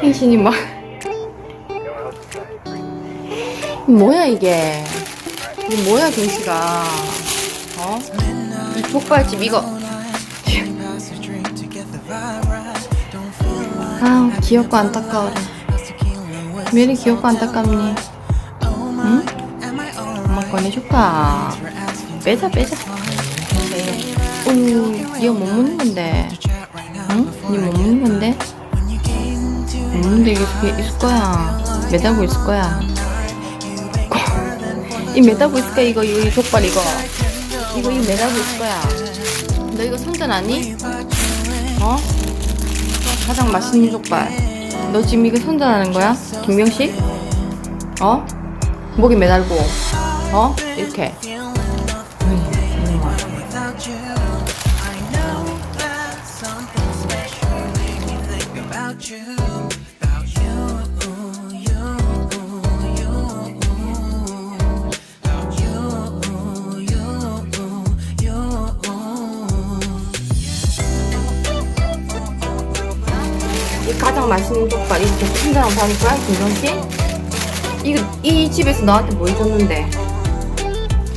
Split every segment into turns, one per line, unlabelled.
텐션이 막 뭐야 이게? 이게 뭐야 경씨가? 어? 이 족발집 이거. 아 귀엽고 안타까워라. 왜 이리 귀엽고 안타깝니? 응? 엄마 꺼내줄까 빼자 빼자. 오 이거 못 먹는 건데 응? 못 먹는 건데 없는데 이게 이게 있을 거야 매달고 있을 거야 이 매달고 있을 거야 이거 이거 이 족발 이거 이거 이거 매달고 있을 거야 너 이거 성전 아니? 어? 가장 맛있는 족발 너 지금 이거 선전하는 거야? 김병식? 어? 목에 매달고 어? 이렇게 가장 맛있는 족발 이렇게 다닐 거야 김병식? 이거 이 집에서 너한테 뭐 해줬는데?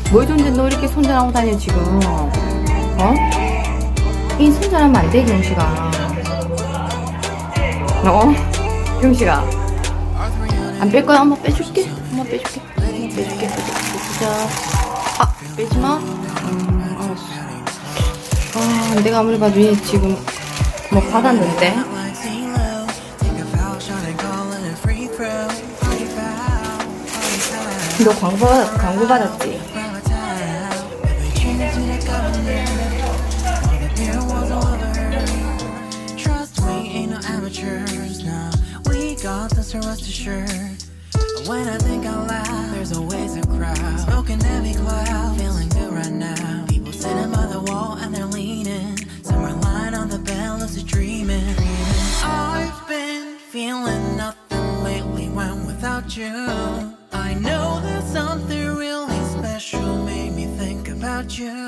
뭐 해줬는데 너 이렇게 손전하고 다녀 지금 어? 이 손전하면 안돼 경식아 어? 경식아 안뺄 거야? 엄마 빼줄게. 엄마 빼줄게. 엄마 빼줄게. 빼자 아 빼지마. 아 내가 아무리 봐도 얘 지금 뭐 받았는데? 너 광고 광고 받았지?
So rest assured. When I think out loud, there's always a crowd. Smoking heavy cloud, feeling good right now. People sitting by the wall and they're leaning. Some are lying on the bed, lucid dreaming. I've been feeling nothing lately when without you. I know that something really special made me think about you,